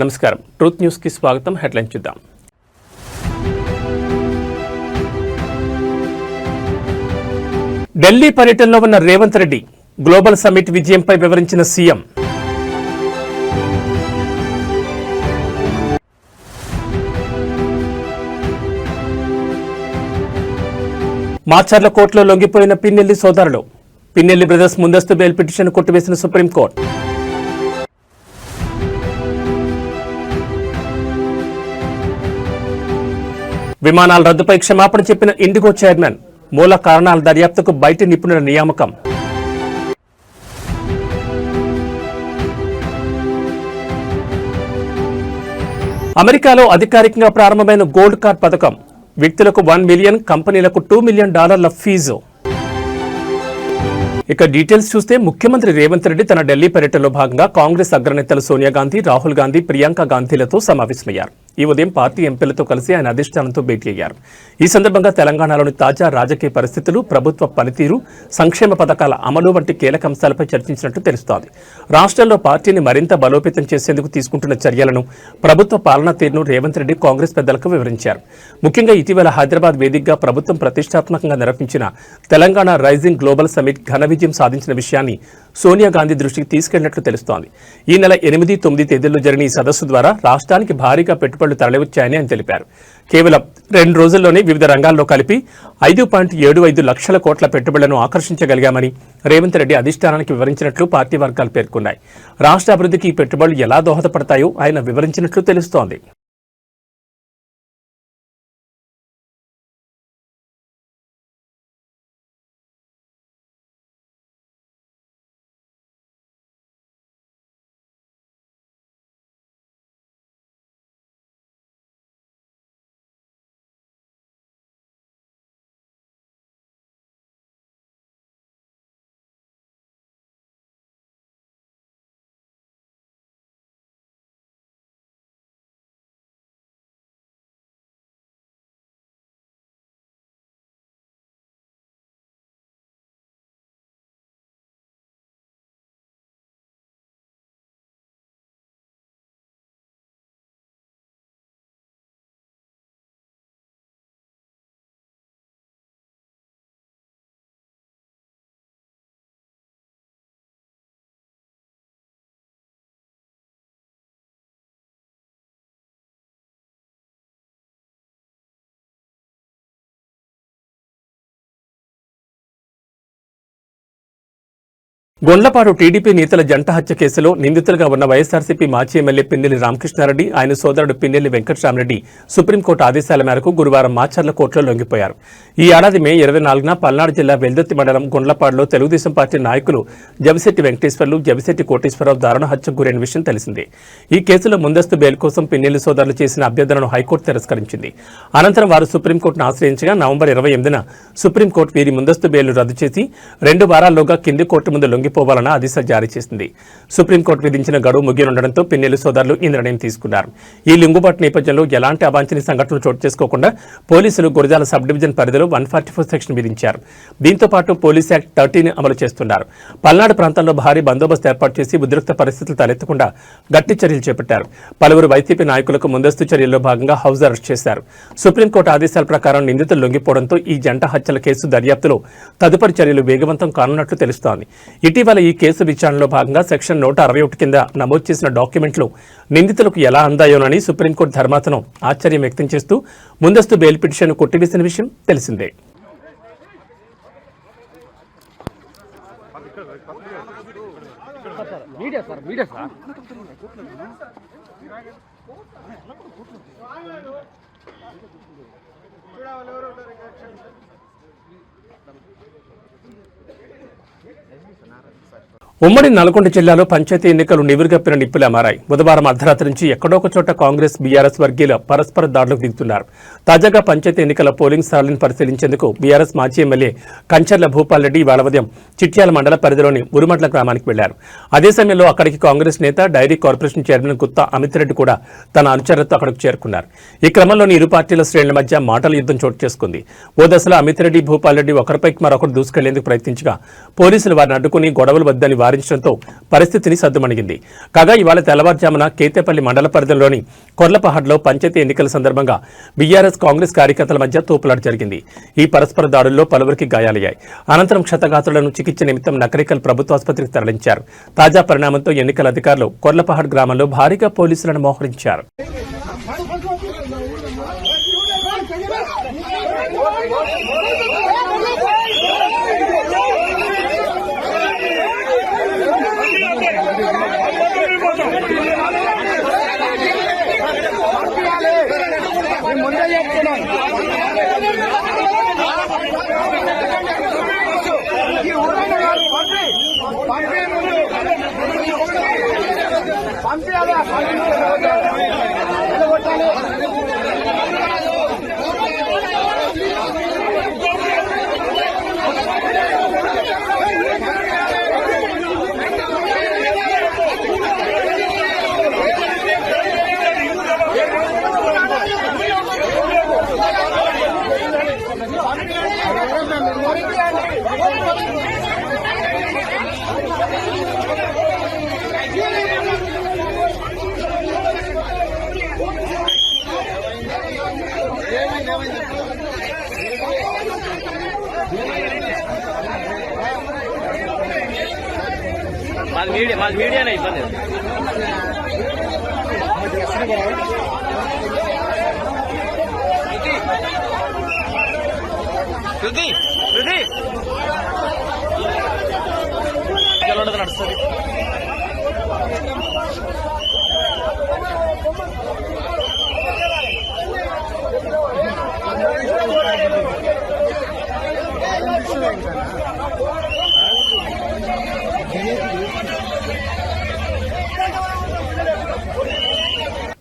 నమస్కారం. ట్రూత్ న్యూస్కి స్వాగతం. హెడ్లైన్ చూద్దాం. ఢిల్లీ పర్యటనలో ఉన్న రేవంత్ రెడ్డి గ్లోబల్ సమ్మిట్ విజయంపై వివరించిన సీఎం. మాచర్ల కోర్టులో లొంగిపోయిన పిన్నెల్లి సోదరులు. పిన్నెల్లి బ్రదర్స్ ముందస్తు బెయిల్ పిటిషన్ కొట్టివేసిన సుప్రీంకోర్టు. విమానాల రద్దుపై క్షమాపణ చెప్పిన ఇండిగో చైర్మన్ మూల కారణాల దర్యాప్తుకు బయటి నిపుణుల నియామకం. అమెరికాలో అధికారికంగా ప్రారంభమైన గోల్డ్ కార్డ్ పథకం వ్యక్తులకు వన్ మిలియన్ కంపెనీలకు టూ మిలియన్ డాలర్ల ఫీజు. ఇక డీటెయిల్స్ చూస్తే ముఖ్యమంత్రి రేవంత్ రెడ్డి తన ఢిల్లీ పర్యటనలో భాగంగా కాంగ్రెస్ అగ్రనేతలు సోనియా గాంధీ రాహుల్ గాంధీ ప్రియాంక గాంధీలతో సమావేశమయ్యారు. ఈ ఉదయం పార్టీ ఎంపీలతో కలిసి ఆయన అధిష్టానంతో భేటీ అయ్యారు. ఈ సందర్భంగా తెలంగాణలోని తాజా రాజకీయ పరిస్థితులు ప్రభుత్వ పనితీరు సంక్షేమ పథకాల అమలు వంటి కీలక అంశాలపై చర్చించినట్టు తెలుస్తోంది. రాష్ట్రంలో పార్టీని మరింత బలోపేతం చేసేందుకు తీసుకుంటున్న చర్యలను ప్రభుత్వ పాలనా తీరును రేవంత్ రెడ్డి కాంగ్రెస్ పెద్దలకు వివరించారు. ముఖ్యంగా ఇటీవల హైదరాబాద్ వేదికగా ప్రభుత్వం ప్రతిష్టాత్మకంగా నిర్వహించిన తెలంగాణ రైజింగ్ గ్లోబల్ సమిట్ ఘన విజయం సాధించిన విషయాన్ని సోనియా గాంధీ దృష్టికి తీసుకెళ్ళినట్లు తెలుస్తోంది. ఈ నెల ఎనిమిది తొమ్మిది తేదీల్లో జరిగిన ఈ సదస్సు ద్వారా రాష్ట్రానికి భారీగా పెట్టుబడులు తరలివచ్చాయని ఆయన తెలిపారు. కేవలం రెండు రోజుల్లోనే వివిధ రంగాల్లో కలిపి ఐదు పాయింట్ ఏడు ఐదు లక్షల కోట్ల పెట్టుబడులను ఆకర్షించగలిగామని రేవంత్ రెడ్డి అధిష్టానానికి వివరించినట్లు పార్టీ వర్గాలు పేర్కొన్నాయి. రాష్ట్ర అభివృద్ధికి ఈ పెట్టుబడులు ఎలా దోహదపడతాయో ఆయన వివరించినట్లు తెలుస్తోంది. గొండ్లపాడు టీడీపీ నేతల జంట హత్య కేసులో నిందితులుగా ఉన్న వైఎస్ఆర్సీపీ మాజీ ఎమ్మెల్యే పిన్నెల్లి రామకృష్ణారెడ్డి ఆయన సోదరుడు పిన్నెల్లి వెంకటరామరెడ్డి సుప్రీంకోర్టు ఆదేశాల మేరకు గురువారం మాచర్ల కోర్టులో లొంగిపోయారు. ఈ ఏడాది మే ఇరవై నాలుగున పల్నాడు జిల్లా వెల్దుర్తి మండలం గుండ్లపాడులో తెలుగుదేశం పార్టీ నాయకులు జవిశెట్టి వెంకటేశ్వర్లు జవిశెట్టి కోటేశ్వరరావు దారుణ హత్యకు గురైన విషయం తెలిసిందే. ఈ కేసులో ముందస్తు బెయిల్ కోసం పిన్నెల్లి సోదరులు చేసిన అభ్యర్థనను హైకోర్టు తిరస్కరించింది. అనంతరం వారు సుప్రీంకోర్టును ఆశ్రయించగా నవంబర్ ఇరవై ఎనిమిదిన సుప్రీంకోర్టు వీరి ముందస్తు బెయిల్ను రద్దు చేసి రెండు వారాల్లోగా కింది కోర్టు ముందు లొంగిపోవాలన్న ఆదేశాలు జారీ చేసింది. సుప్రీంకోర్టు విధించిన గడువు ముగియనుండడంతో పిన్నెల్లి సోదరులు ఈ నిర్ణయం తీసుకున్నారు. ఈ లింగుబాటు నేపథ్యంలో ఎలాంటి అవాంఛనీయ సంఘటనలు చోటు చేసుకోకుండా పోలీసులు గురజాల సబ్ డివిజన్ పరిధిలో వన్ ఫార్టీ ఫోర్ సెక్షన్ విధించారు. దీంతో పాటు పోలీస్ యాక్ట్ థర్టీని అమలు చేస్తున్నారు. పల్నాడు ప్రాంతంలో భారీ బందోబస్తు ఏర్పాటు చేసి ఉద్రిక్త పరిస్థితులు తలెత్తకుండా గట్టి చర్యలు చేపట్టారు. పలువురు వైసీపీ నాయకులకు ముందస్తు చర్యల్లో భాగంగా హౌస్ అరెస్ట్ చేశారు. సుప్రీంకోర్టు ఆదేశాల ప్రకారం నిందితులు లొంగిపోవడంతో ఈ జంట హత్యల కేసు దర్యాప్తులో తదుపరి చర్యలు వేగవంతం కానున్నట్లు తెలుస్తోంది. ఇటీవల ఈ కేసు విచారణలో భాగంగా సెక్షన్ నూట అరవై ఒకటి కింద నమోదు చేసిన డాక్యుమెంట్లు నిందితులకు ఎలా అందాయోనని సుప్రీంకోర్టు ధర్మాసనం ఆశ్చర్యం వ్యక్తం చేస్తూ ముందస్తు బెయిల్ పిటిషన్ కొట్టివేసిన విషయం తెలిసిందే. Media sir media sir. É emocionada que faz ఉమ్మడి నల్గొండ జిల్లాలో పంచాయతీ ఎన్నికలు నివురుగప్పిన నిప్పులా మారాయి. బుధవారం అర్ధరాత్రి నుంచి ఎక్కడో ఒక చోట కాంగ్రెస్ బీఆర్ఎస్ వర్గీయులు పరస్పర దాడులకు దిగుతున్నారు. తాజాగా పంచాయతీ ఎన్నికల పోలింగ్ స్థలాలను పరిశీలించేందుకు బీఆర్ఎస్ మాజీ ఎమ్మెల్యే కంచర్ల భూపాల్ రెడ్డి ఇవాళ ఉదయం చిట్యాల మండల పరిధిలోని ఉరుమట్ల గ్రామానికి వెళ్ళారు. అదే సమయంలో అక్కడికి కాంగ్రెస్ నేత dairy corporation chairman Gutha Amit Reddy కూడా తన అనుచరులతో అక్కడికి చేరుకున్నారు. ఈ క్రమంలోని ఇరు పార్టీల శ్రేణుల మధ్య మాటల యుద్ధం చోటు చేసుకుంది. ఓ దశలో అమిత్ రెడ్డి భూపాల్ రెడ్డి ఒకరిపైకి మరొకరు దూసుకెళ్ళేందుకు ప్రయత్నించగా పోలీసులు వారిని అడ్డుకుని గొడవలు వద్దని వారు వారించడంతో పరిస్థితిని సద్దుమణిగింది కాగా ఇవాళ తెల్లవారుజామున కేతేపల్లి మండల పరిధిలోని కొర్లపహాడ్లో పంచాయతీ ఎన్నికల సందర్భంగా బీఆర్ఎస్ కాంగ్రెస్ కార్యకర్తల మధ్య తోపులాట జరిగింది. ఈ పరస్పర దాడుల్లో పలువురికి గాయాలయ్యాయి. అనంతరం క్షతగాత్రులను చికిత్స నిమిత్తం నకరికల్ ప్రభుత్వాసుపత్రికి తరలించారు. తాజా పరిణామంతో ఎన్నికల అధికారులు కొర్లపహాడ్ గ్రామంలో భారీగా పోలీసులను మోహరించారు. మాది మీడియా మీడియానే ఇబ్బంది శృతి శృతి.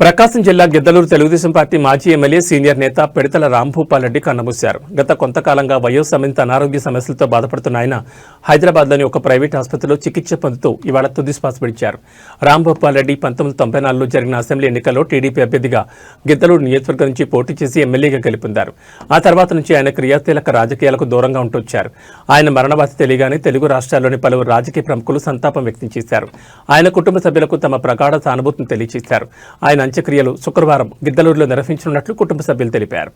ప్రకాశం జిల్లా గిద్దలూరు తెలుగుదేశం పార్టీ మాజీ ఎమ్మెల్యే సీనియర్ నేత పెడితల రాంభూపాల్ రెడ్డి కన్నమూశారు. గత కొంతకాలంగా వయోసమిత అనారోగ్య సమస్యలతో బాధపడుతున్న ఆయన హైదరాబాద్లోని ఒక ప్రైవేట్ ఆసుపత్రిలో చికిత్స పొందుతూ ఇవాళ తుది శ్వాస విడిచారు. రాంభూపాల్ రెడ్డి పంతొమ్మిది తొంభై నాలుగులో జరిగిన అసెంబ్లీ ఎన్నికల్లో టీడీపీ అభ్యర్థిగా గిద్దలూరు నియోజకవర్గం నుంచి పోటీ చేసి ఎమ్మెల్యేగా గెలుపొందారు. ఆ తర్వాత నుంచి ఆయన క్రియాశీలక రాజకీయాలకు దూరంగా ఉంటొచ్చారు. ఆయన మరణవార్త తెలియగానే తెలుగు రాష్ట్రాల్లోని పలువురు రాజకీయ ప్రముఖులు సంతాపం వ్యక్తం చేశారు. ఆయన కుటుంబ సభ్యులకు తమ ప్రగాఢ సానుభూతిని తెలియజేశారు. ఆయన అంత్యక్రియలు శుక్రవారం గిద్దలూరులో నిర్వహించనున్నట్లు కుటుంబ సభ్యులు తెలిపారు.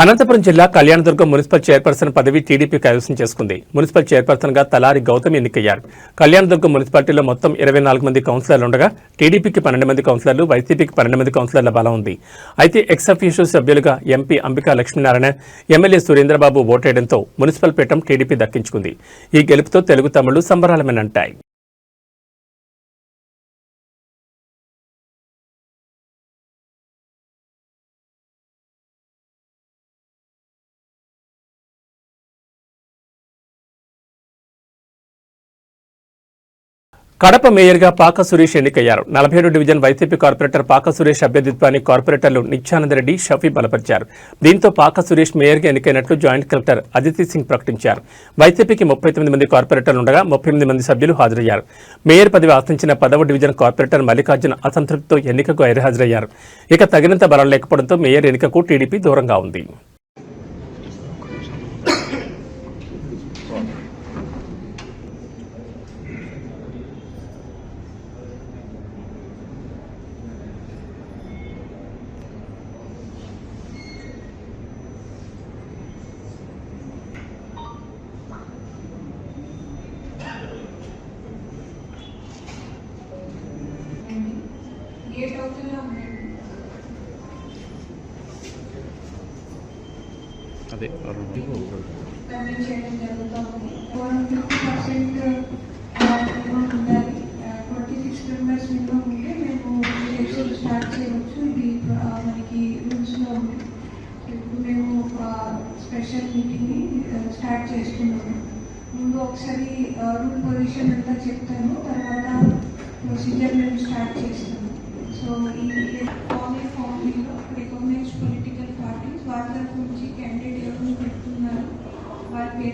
అనంతపురం జిల్లా కళ్యాణదుర్గం మున్సిపల్ చైర్పర్సన్ పదవి టీడీపీ కైవసం చేసుకుంది. మున్సిపల్ చైర్పర్సన్గా తలారి గౌతమ్ ఎన్నికయ్యారు. కళ్యాణదుర్గం మున్సిపాలిటీలో మొత్తం ఇరవై నాలుగు మంది కౌన్సిలర్లు ఉండగా టీడీపీకి పన్నెండు మంది కౌన్సిలర్లు వైసీపీకి పన్నెండు మంది కౌన్సిలర్ల బలం ఉంది. అయితే ఎక్స్అఫీషియో సభ్యులుగా ఎంపీ అంబికా లక్ష్మీనారాయణ ఎమ్మెల్యే సురేంద్రబాబు ఓటేయడంతో మున్సిపల్ పీఠం టీడీపీ దక్కించుకుంది. ఈ గెలుపుతో తెలుగు తమిళ్ళు సంబరాలమేనంటాయి. కడప మేయర్గా పాక సురేష్ ఎన్నికయ్యారు. నలభై ఏడు డివిజన్ వైసీపీ కార్పొరేటర్ పాక సురేష్ అభ్యర్థిత్వాన్ని కార్పొరేటర్లు నిత్యానందరెడ్డి షఫీ బలపరిచారు. దీంతో పాక సురేష్ మేయర్గా ఎన్నికైనట్లు జాయింట్ కలెక్టర్ అదితి సింగ్ ప్రకటించారు. వైసీపీకి ముప్పై తొమ్మిది మంది కార్పొరేటర్లు ఉండగా ముప్పై ఎనిమిది మంది సభ్యులు హాజరయ్యారు. మేయర్ పదవి ఆశించిన పదవ డివిజన్ కార్పొరేటర్ మల్లికార్జున అసంతృప్తితో ఎన్నికకు గైర్హాజరయ్యారు ఇక తగినంత బలం లేకపోవడంతో మేయర్ ఎన్నికకు టీడీపీ దూరంగా ఉంది గేట్ అవుతున్నా ఉండండి అదే కన్వీన్ చేయడం జరుగుతూ ఉంది వన్ ఫిఫ్టీ పర్సెంట్ మినిమం ఉండాలి ట్వంటీ సిక్స్ మెంబర్స్ మినిమం ఉంటే మేము ఎలక్షన్ స్టార్ట్ చేయవచ్చు ఇది ఆ, మనకి రూల్స్లో ఉంది ఇప్పుడు మేము స్పెషల్ మీటింగ్ని స్టార్ట్ చేస్తున్నాము ముందు ఒకసారి రూల్ పొజిషన్ అంతా చెప్తాను తర్వాత ప్రొసీజర్ మేము స్టార్ట్ చేస్తాము సో ఈ ఫామ్ ఫామ్లీలో రికగ్నైజ్ పొలిటికల్ పార్టీస్ వాళ్ళ తరఫు నుంచి క్యాండిడేట్ ఎవరు పెడుతున్నారు వారి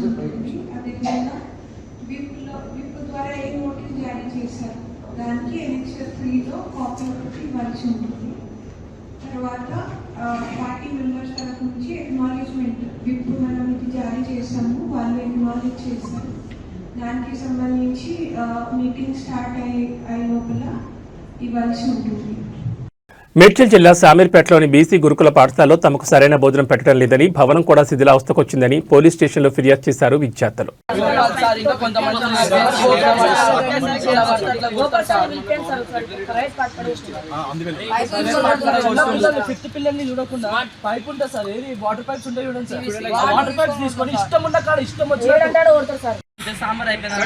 ఉంటుంది అదేవిధంగా విప్లో విప్ ద్వారా ఏ నోటీస్ జారీ చేశారు దానికి ఎన్ఎక్స్ఎల్ త్రీలో కాపీ ఒకటి ఇవ్వాల్సి ఉంటుంది తర్వాత పార్టీ మెంబర్స్ తరఫు నుంచి ఎక్నాలజ్మెంట్ విప్ మనం ఇది జారీ చేసాము వాళ్ళు ఇన్వాల్వ్ చేశారు దానికి సంబంధించి మీటింగ్ స్టార్ట్ అయ్యే అయ్యే లోపల ఇవ్వాల్సి ఉంటుంది. మేడ్చల్ జిల్లా శామీర్పేటలోని బీసీ గురుకుల పాఠశాలలో తమకు సరైన భోజనం పెట్టడం లేదని భవనం కూడా శిథిలావస్థకొచ్చిందని పోలీస్ స్టేషన్లో ఫిర్యాదు చేశారు విద్యార్థులు. సార్ ఇంకా కొంతమంది ఉన్నారు సార్. ఫిఫ్త్ పిల్లల్ని చూడకుండా పైప్ ఉంటుంది సార్ ఏది? వాటర్ పైప్స్ ఉంటాయి చూడండి సార్. ఆ వాటర్ పైప్స్ తీసుకొని ఇష్టం ఉన్న కాడ ఇష్టం వచ్చి సాంబార్ అయిపోయింది.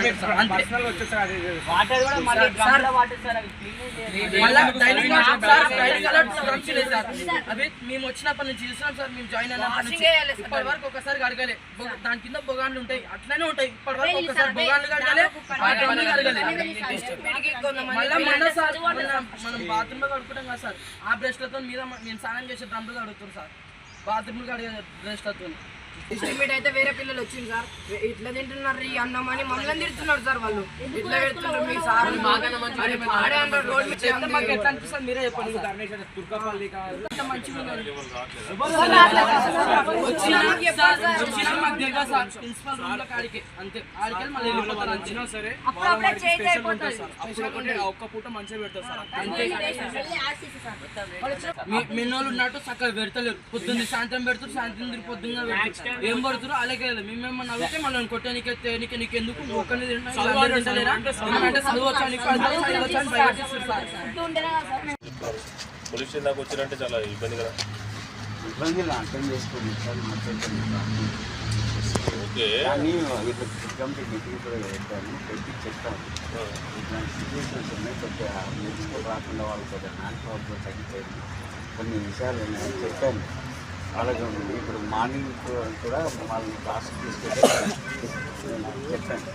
అవి మేము వచ్చినప్పటి నుంచి చూస్తున్నాం సార్ మేము జాయిన్ అయినప్పటి ఇప్పటి వరకు ఒకసారి గడగలే బొగ- దాని కింద బొగాన్లు ఉంటాయి అట్లనే ఉంటాయి. ఇప్పటి వరకు ఒకసారి బొగాన్లు గడగలే మళ్ళా మొన్న సార్ మనం బాత్రూమ్లో కడుకుంటాం కదా సార్. ఆ బ్రష్లతో మీద మ- మేము స్నానం చేసే డ్రమ్లు కడుగుతాం సార్. బాత్రూమ్ కడిగే బ్రష్లతో ఎస్టిమేట్ అయితే వేరే పిల్లలు వచ్చింది సార్. ఇట్లా తింటున్నారు ఈ అన్నం అని మమ్మల్ని తిడుతున్నారు సార్ వాళ్ళు. ఇట్లా పెడుతున్నారు మీ సార్. అని ఆడే అన్నారు రోడ్ మీద. ఎట్లా అనిపిస్తుంది మీరే చెప్పండి. ఒక్క పూట మంచిగా పెడతారు సార్. అంతే. మిన్నోళ్ళు ఉన్నట్టు చక్కగా పెడతలేరు. పొద్దున్న సాయంత్రం పెడతారు సాయంత్రం పొద్దున్న పెడతారు. ఏం పడుతారు అలాగే మేమేమన్నా అడిగితే మళ్ళీ కొట్టే నీకు నీకు నీకు ఎందుకు సార్. పోలీస్ దాకా వచ్చినంటే చాలా ఇబ్బంది కదా. ఇబ్బందులు? అర్థం చేసుకోండి. Sir okay. ఇప్పుడు కంపెనీ మీటింగ్ కూడా పెట్టాను పెట్టి చెప్తాను ఇట్లాంటి సిచ్యువేషన్స్ ఉన్నాయి. కొద్దిగా నెక్స్ట్ రాకుండా వాళ్ళు కొద్దిగా హ్యాండ్ పవర్ తగ్గిపోయింది. కొన్ని విషయాలు ఉన్నాయి అలాగే ఉంది. ఇప్పుడు మార్నింగ్ కూడా వాళ్ళని క్లాస్కి తీసుకెళ్ళి చెప్పాను.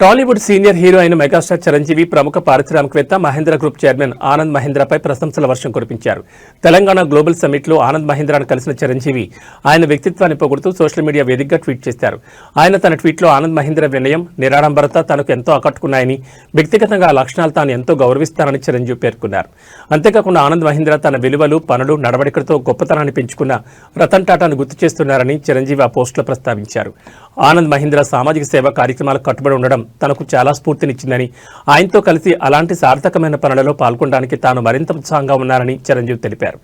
టాలీవుడ్ సీనియర్ హీరో అయిన మెగాస్టార్ చిరంజీవి ప్రముఖ పారిశ్రామికవేత్త మహేంద్ర గ్రూప్ చైర్మన్ ఆనంద్ మహేంద్రపై ప్రశంసల వర్షం కురిపించారు. తెలంగాణ గ్లోబల్ సమ్మిట్లో ఆనంద్ మహేంద్రాను కలిసిన చిరంజీవి ఆయన వ్యక్తిత్వాన్ని పొగుడుతూ సోషల్ మీడియా వేదికగా ట్వీట్ చేశారు. ఆయన తన ట్వీట్లో ఆనంద్ మహేంద్ర వినయం నిరాడంబరత తనకు ఎంతో ఆకట్టుకున్నాయని వ్యక్తిగతంగా ఆ లక్షణాలు తాను ఎంతో గౌరవిస్తానని చిరంజీవి పేర్కొన్నారు. అంతేకాకుండా ఆనంద్ మహేంద్ర తన విలువలు పనులు నడవడికలతో గొప్పతనాన్ని పెంచుకున్న రతన్ టాటాను గుర్తు చేస్తున్నారని చిరంజీవి ఆ పోస్టులో ప్రస్తావించారు. ఆనంద్ మహీంద్ర సామాజిక సేవ కార్యక్రమాలకు కట్టుబడి ఉండడం తనకు చాలా స్ఫూర్తినిచ్చిందని ఆయనతో కలిసి అలాంటి సార్థకమైన పనులలో పాల్గొనడానికి తాను మరింత ఉత్సాహంగా ఉన్నారని చిరంజీవి తెలిపారు.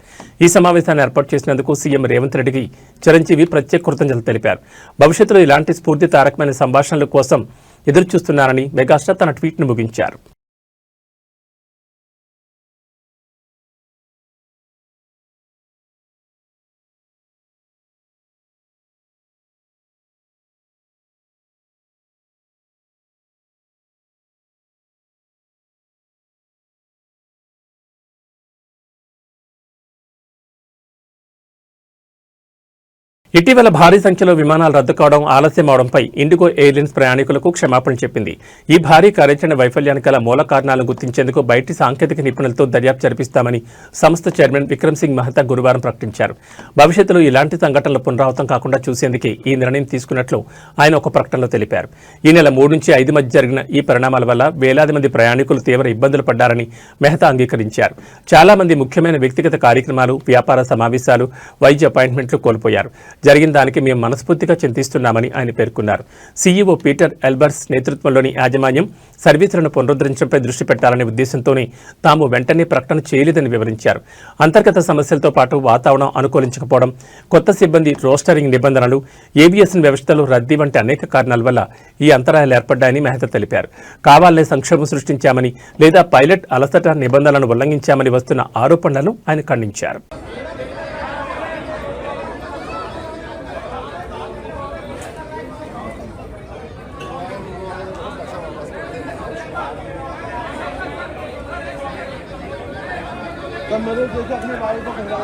ఈ సమావేశాన్ని ఏర్పాటు చేసినందుకు సీఎం రేవంత్ రెడ్డికి చిరంజీవి ప్రత్యేక కృతజ్ఞతలు తెలిపారు. భవిష్యత్తులో ఇలాంటి స్ఫూర్తి తారకమైన సంభాషణల కోసం ఎదురుచూస్తున్నారని మెగాస్టార్ తన ట్వీట్ను ముగించారు. ఇటీవల భారీ సంఖ్యలో విమానాలు రద్దు కావడం ఆలస్యం అవడంపై ఇండిగో ఎయిర్లైన్స్ ప్రయాణికులకు క్షమాపణ చెప్పింది. ఈ భారీ కార్యాచరణ వైఫల్యానికి గల మూల కారణాలను గుర్తించేందుకు బయటి సాంకేతిక నిపుణులతో దర్యాప్తు జరిపిస్తామని సంస్థ చైర్మన్ విక్రమ్ సింగ్ మహతా గురువారం ప్రకటించారు. భవిష్యత్తులో ఇలాంటి సంఘటనలు పునరావృతం కాకుండా చూసేందుకే ఈ నిర్ణయం తీసుకున్నట్లు ఆయన ఒక ప్రకటనలో తెలిపారు. ఈ నెల మూడు నుంచి ఐదు మధ్య జరిగిన ఈ పరిణామాల వల్ల వేలాది మంది ప్రయాణికులు తీవ్ర ఇబ్బందులు పడ్డారని మెహతా అంగీకరించారు. చాలా మంది ముఖ్యమైన వ్యక్తిగత కార్యక్రమాలు వ్యాపార సమావేశాలు వైద్య అపాయింట్మెంట్లు కోల్పోయారు. జరిగిన దానికి మేము మనస్ఫూర్తిగా చింతిస్తున్నామని ఆయన పేర్కొన్నారు. సీఈఓ పీటర్ ఎల్బర్స్ నేతృత్వంలోని యాజమాన్యం సర్వీసులను పునరుద్ధరించడంపై దృష్టి పెట్టాలనే ఉద్దేశంతోనే తాము వెంటనే ప్రకటన చేయలేదని వివరించారు. అంతర్గత సమస్యలతో పాటు వాతావరణం అనుకూలించకపోవడం కొత్త సిబ్బంది రోస్టరింగ్ నిబంధనలు ఏవియేషన్ వ్యవస్థలో రద్దీ వంటి అనేక కారణాల వల్ల ఈ అంతరాయాలు ఏర్పడ్డాయని మెహతా తెలిపారు. కావాలనే సంక్షోభం సృష్టించామని లేదా పైలట్ అలసట నిబంధనలను ఉల్లంఘించామని వస్తున్న ఆరోపణలను ఆయన ఖండించారు. कमरे जैसे अपने भाई को खिला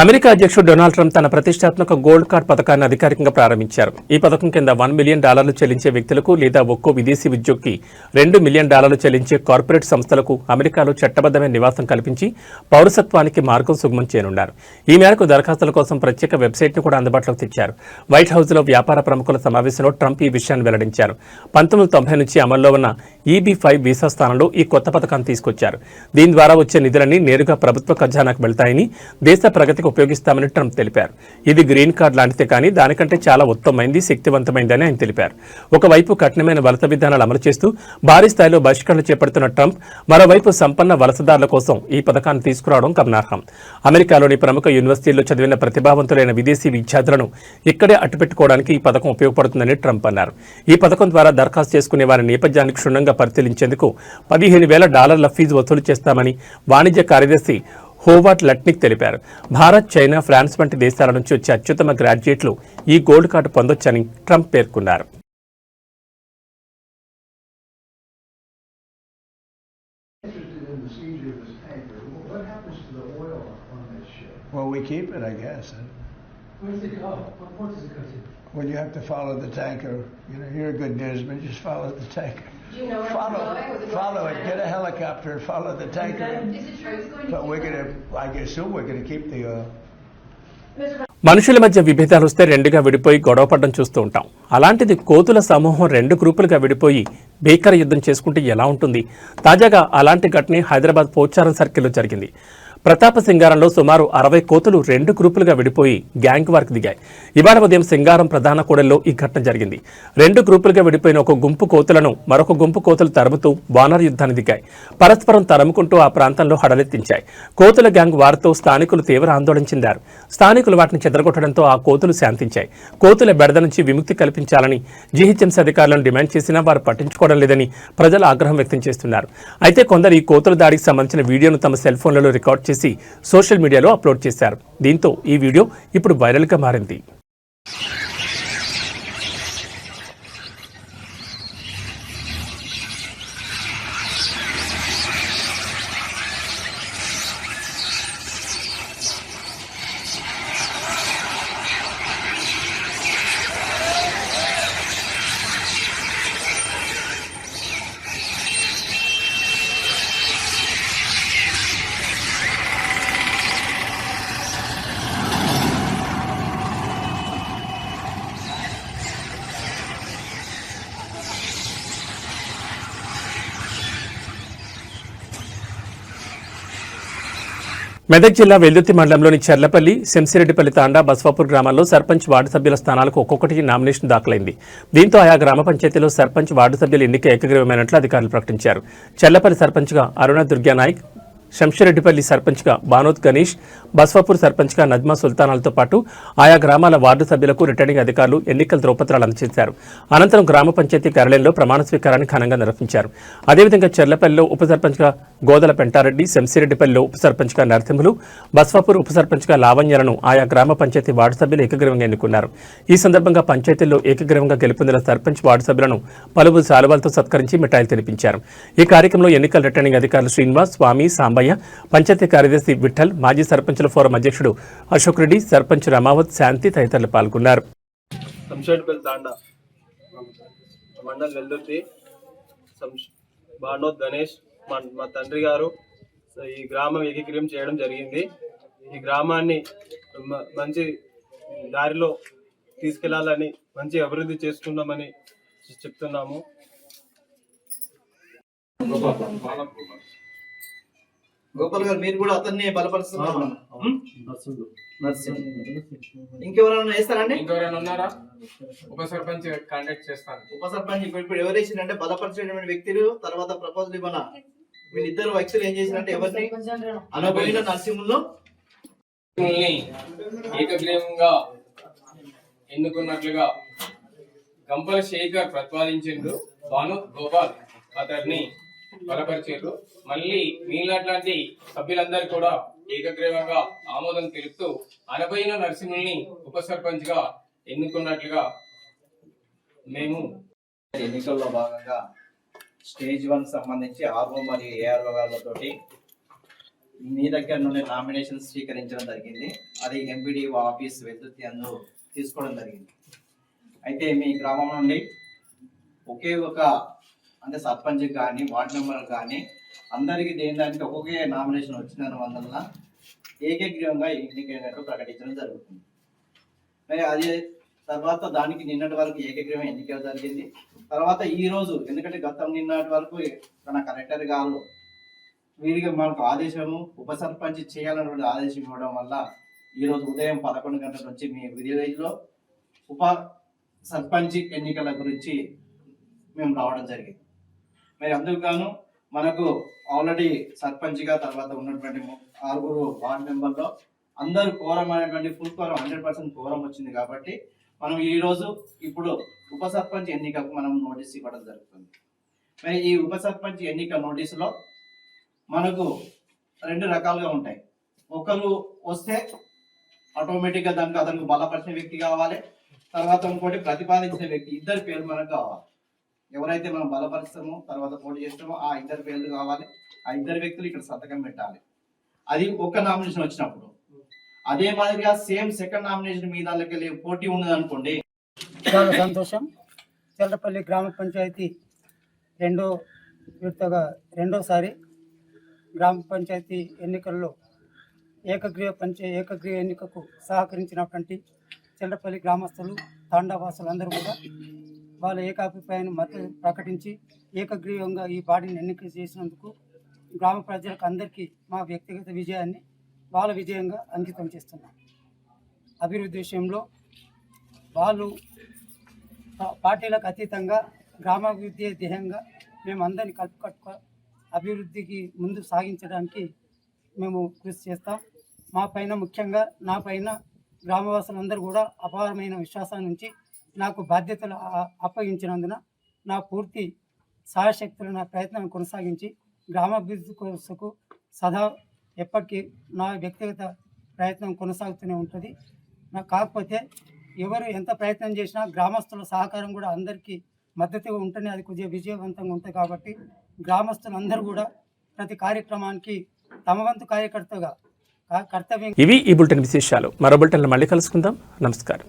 అమెరికా అధ్యక్షుడు డొనాల్డ్ ట్రంప్ తన ప్రతిష్టాత్మక గోల్డ్ కార్డ్ పథకాన్ని అధికారికంగా ప్రారంభించారు. ఈ పథకం కింద వన్ మిలియన్ డాలర్లు చెల్లించే వ్యక్తులకు లేదా ఒక్కో విదేశీ ఉద్యోగికి రెండు మిలియన్ డాలర్లు చెల్లించే కార్పొరేట్ సంస్థలకు అమెరికాలో చట్టబద్దమైన నివాసం కల్పించి పౌరసత్వానికి మార్గం సుగమం చేయనున్నారు. ఈ మేరకు దరఖాస్తుల కోసం ప్రత్యేక వెబ్సైట్ను కూడా అందుబాటులోకి తెచ్చారు. వైట్ హౌస్లో వ్యాపార ప్రముఖుల సమావేశంలో ట్రంప్ ఈ విషయాన్ని వెల్లడించారు. పంతొమ్మిది తొంభై నుంచి అమల్లో ఉన్న ఈబీ ఫైవ్ వీసా స్థానంలో ఈ కొత్త పథకాన్ని తీసుకొచ్చారు. దీని ద్వారా వచ్చే నిధులన్నీ నేరుగా ప్రభుత్వ ఖజానాకు వెళ్తాయని దేశ ప్రగతికి ఉపయోగిస్తామని ట్రంప్ తెలిపారు. ఇది గ్రీన్ కార్డ్ లాంటిదే కానీ దానికంటే చాలా ఉత్తమమైంది శక్తివంతమైందని ఆయన తెలిపారు. ఒకవైపు కఠినమైన వలస విధానాలు అమలు చేస్తూ భారీ స్థాయిలో బహిష్కరణ చేపడుతున్న ట్రంప్ మరోవైపు సంపన్న వలసదారుల కోసం ఈ పథకాన్ని తీసుకురావడం గమనార్హం. అమెరికాలోని ప్రముఖ యూనివర్సిటీల్లో చదివిన ప్రతిభావంతులైన విదేశీ విద్యార్థులను ఇక్కడే అట్టుపెట్టుకోవడానికి ఈ పథకం ఉపయోగపడుతుందని ట్రంప్ అన్నారు. ఈ పథకం ద్వారా దరఖాస్తు చేసుకునే వారి నేపథ్యాన్ని క్షుణ్ణంగా పరిశీలించేందుకు పదిహేను వేల డాలర్ల ఫీజు వసూలు చేస్తామని వాణిజ్య కార్యదర్శి హోవార్ట్ లట్నిక్ తెలిపారు భారత్ చైనా ఫ్రాన్స్ వంటి దేశాల నుంచి వచ్చే అత్యుత్తమ గ్రాడ్యుయేట్లు ఈ గోల్డ్ కార్డు పొందొచ్చని ట్రంప్ పేర్కొన్నారు? Well, we keep it, I guess. Where does it go? What does it go to? Well, you have to follow the tanker. You know, you're a good newsman, just follow the tanker. Do you know where Follow, it's going? Follow going it, to get a helicopter and follow the tanker. Is it true it's going to But we're gonna, I assume we're gonna keep the oil. మనుషుల మధ్య విభేదాలు వస్తే రెండుగా విడిపోయి గొడవపడడం చూస్తూ ఉంటాం అలాంటిది కోతుల సమూహం రెండు గ్రూపులుగా విడిపోయి భీకర యుద్ధం చేసుకుంటే ఎలా ఉంటుంది తాజాగా అలాంటి ఘటనే హైదరాబాద్ పోచారం సర్కిల్లో జరిగింది ప్రతాప సింగారంలో సుమారు అరవై కోతులు రెండు గ్రూపులుగా విడిపోయి గ్యాంగ్ వార్కు దిగాయి. ఇవాళ ఉదయం సింగారం ప్రధాన కూడల్లో ఈ ఘటన జరిగింది. రెండు గ్రూపులుగా విడిపోయిన ఒక గుంపు కోతులను మరొక గుంపు కోతులు తరుముతూ వానర్ యుద్ధాన్ని దిగాయి. పరస్పరం తరుముకుంటూ ఆ ప్రాంతంలో హడలెత్తించాయి. కోతుల గ్యాంగ్ వారితో స్థానికులు తీవ్ర ఆందోళన చెందారు. స్థానికులు వాటిని చెదరగొట్టడంతో ఆ కోతులు శాంతించాయి. కోతుల బెడద నుంచి విముక్తి కల్పించాలని జీహెచ్ఎంసీ అధికారులను డిమాండ్ చేసినా వారు పట్టించుకోవడం లేదని ప్రజలు ఆగ్రహం వ్యక్తం చేస్తున్నారు. అయితే కొందరు ఈ కోతుల దాడికి సంబంధించిన వీడియోను తమ సెల్ ఫోన్లలో రికార్డ్ చేసి సోషల్ మీడియాలో అప్లోడ్ చేశారు. దీంతో ఈ వీడియో ఇప్పుడు వైరల్గా మారింది. మెదక్ జిల్లా వెల్దుర్తి మండలంలోని చెర్లపల్లి శంసిరెడ్డిపల్లి తాండా బస్వాపూర్ గ్రామాల్లో సర్పంచ్ వార్డు సభ్యుల స్థానాలకు ఒక్కొక్కటి నామినేషన్ దాఖలైంది. దీంతో ఆయా గ్రామ పంచాయతీలో సర్పంచ్ వార్డు సభ్యుల ఎన్నిక ఏకగ్రీవమైనట్లు అధికారులు ప్రకటించారు. చెర్లపల్లి సర్పంచ్గా అరుణ దుర్గానాయక్ శంషిరెడ్డిపల్లి సర్పంచ్గా బానోత్ గణేష్ బస్వాపూర్ సర్పంచ్గా నజ్మా సుల్తానాలతో పాటు ఆయా గ్రామాల వార్డు సభ్యులకు రిటర్నింగ్ అధికారులు ఎన్నికల ధ్రువపత్రాలు అందజేశారు. అనంతరం గ్రామ పంచాయతీ కార్యాలయంలో ప్రమాణ స్వీకారాన్ని ఘనంగా నిర్వహించారు. అదేవిధంగా చెర్లపల్లిలో ఉప సర్పంచ్గా గోదల పెంటారెడ్డి శంసిరెడ్డిపల్లిలో ఉప సర్పంచ్గా నరసింహులు బస్వాపూర్ ఉప సర్పంచ్గా లావణ్యలను ఆయా గ్రామ పంచాయతీ వార్డు సభ్యులు ఏకగ్రీవంగా ఎన్నుకున్నారు. ఈ సందర్భంగా పంచాయతీల్లో ఏకగ్రీవంగా గెలుపొందిన సర్పంచ్ వార్డు సభ్యులను పలువురు శాలువాలతో సత్కరించి మిఠాయిలు తినిపించారు. ఈ కార్యక్రమంలో ఎన్నికల రిటర్నింగ్ అధికారులు శ్రీనివాస్ స్వామి సాంబయ్య పంచాయతీ కార్యదర్శి విఠల్ మాజీ సర్పంచుల ఫోరం అధ్యక్షుడు అశోక్ రెడ్డి సర్పంచ్ రమావత్ శాంతి తదితరులు పాల్గొన్నారు. మండల్ వెల్లుర్తి శంష్ గణేష్ మా మా తండ్రి గారు ఈ గ్రామం ఏకీకృతం చేయడం జరిగింది. ఈ గ్రామాన్ని మంచి దారిలో తీసుకెళ్ళాలని మంచి అభివృద్ధి చేసుకుందామని చెప్తున్నాము. గోపాల్ గారు మీరు కూడా అతన్ని బలపరుస్తున్నారు. నర్సింగ్. ఇంకెవరైనా వేస్తారండి ఇంకెవరైనా ఉన్నారా? ఉప సర్పంచ్ కాంటాక్ట్ చేస్తాను. ఉప సర్పంచ్ ఇప్పుడు ఇప్పుడు ఎవరు వేసిందంటే బలపరిచేటువంటి వ్యక్తులు తర్వాత ప్రపోజల్ ఇవ్వన వీళ్ళిద్దరు వ్యక్తులు ఏం చేశారంటే ఎవరిని? అనబోయిన నరసింహుల్లో. మిమ్మల్ని ఏకగ్రీవంగా ఎన్నుకున్నట్లుగా గంపల శేఖర్ ప్రతిపాదించిండు భాను గోపాల్ అతన్ని బలపరిచారు మళ్ళీ మీలాంటి సభ్యులందరూ కూడా ఏకగ్రీవంగా ఆమోదం తెలుపుతూ అనబోయిన నరసింహుల్ని ఉప సర్పంచ్గా ఎన్నుకున్నట్లుగా మేము ఎన్నికల్లో భాగంగా స్టేజ్ వన్ సంబంధించి ఆర్ఓ మరియు ఏఆర్ఓ గారితోటి మీ దగ్గర నుండి నామినేషన్ స్వీకరించడం జరిగింది. అది ఎంపీడీఓ ఆఫీస్ విద్యుత్ అందు తీసుకోవడం జరిగింది. అయితే మీ గ్రామం నుండి ఒకే ఒక అంటే సర్పంచ్ కానీ వార్డు మెంబర్ కానీ అందరికీ దేని దానికి ఒక్కొక్క నామినేషన్ వచ్చిన వల్ల ఏకగ్రీవంగా ఎన్నికైనట్టు ప్రకటించడం జరుగుతుంది. మరి అదే తర్వాత దానికి నిన్నటి వరకు ఏకగ్రీవం ఎన్నిక జరిగింది. తర్వాత ఈ రోజు ఎందుకంటే గతం నిన్నటి వరకు మన కలెక్టర్ గారు వీరికి మనకు ఆదేశము ఉప సర్పంచ్ చేయాలన్నటువంటి ఆదేశం ఇవ్వడం వల్ల ఈరోజు ఉదయం పదకొండు గంటల నుంచి మీ విలేజ్లో ఉప సర్పంచ్ ఎన్నికల గురించి మేము రావడం జరిగింది. మరి అందుకు గాను మనకు ఆల్రెడీ సర్పంచ్గా తర్వాత ఉన్నటువంటి ఆరుగురు వార్డు మెంబర్లో అందరూ కోరం అనేటువంటి full quorum hundred percent quorum వచ్చింది కాబట్టి మనం ఈ రోజు ఇప్పుడు ఉప సర్పంచ్ ఎన్నికకు మనం నోటీస్ ఇవ్వడం జరుగుతుంది. మరి ఈ ఉప సర్పంచ్ ఎన్నిక నోటీసులో మనకు రెండు రకాలుగా ఉంటాయి. ఒకరు వస్తే ఆటోమేటిక్గా దానికి అతనికి బలపరిచిన వ్యక్తి కావాలి. తర్వాత ఇంకోటి ప్రతిపాదించిన వ్యక్తి ఇద్దరు పేర్లు మనకు కావాలి. ఎవరైతే మనం బలపరుస్తామో తర్వాత పోటీ చేస్తామో ఆ ఇద్దరు పేర్లు కావాలి. ఆ ఇద్దరు వ్యక్తులు ఇక్కడ సంతకం పెట్టాలి. అది ఒక నామినేషన్ వచ్చినప్పుడు అదే మాదిరిగా సేమ్ సెకండ్ నామినేషన్ మీద వెళ్ళి పోటీ ఉన్నది అనుకోండి చాలా సంతోషం. చెల్లపల్లి గ్రామ పంచాయతీ రెండో విడతగా రెండోసారి గ్రామ పంచాయతీ ఎన్నికల్లో ఏకగ్రీవ పంచ ఏకగ్రీవ ఎన్నికకు సహకరించినటువంటి చెల్లపల్లి గ్రామస్తులు తాండావాసులు అందరూ కూడా వాళ్ళ ఏకాభిప్రాయాన్ని మద్దతు ప్రకటించి ఏకగ్రీవంగా ఈ బాడీని ఎన్నిక చేసినందుకు గ్రామ ప్రజలకు అందరికీ మా వ్యక్తిగత విజయాన్ని వాళ్ళ విజయంగా అంకితం చేస్తున్నాం అభివృద్ధి విషయంలో వాళ్ళు పార్టీలకు అతీతంగా గ్రామాభివృద్ధి ధ్యేయంగా మేము అందరిని కలుపుకట్టుకో అభివృద్ధికి ముందు సాగించడానికి మేము కృషి చేస్తాం. మా పైన ముఖ్యంగా నా పైన గ్రామవాసులందరూ కూడా అపారమైన విశ్వాసం నుంచి నాకు బాధ్యతలు అప్పగించినందున నా పూర్తి సహాయశక్తులు నా ప్రయత్నాన్ని కొనసాగించి గ్రామాభివృద్ధి కోసకు సదా ఎప్పటికీ నా వ్యక్తిగత ప్రయత్నం కొనసాగుతూనే ఉంటుంది. నాకు కాకపోతే ఎవరు ఎంత ప్రయత్నం చేసినా గ్రామస్తుల సహకారం కూడా అందరికీ మద్దతుగా ఉంటేనే అది కొద్దిగా విజయవంతంగా ఉంటుంది కాబట్టి గ్రామస్తులందరూ కూడా ప్రతి కార్యక్రమానికి తమ వంతు కార్యకర్తగా కర్తవ్యం ఇవి ఈ బులెటిన్ విశేషాలు. మరో బులెటిన్లో మళ్ళీ కలుసుకుందాం. నమస్కారం.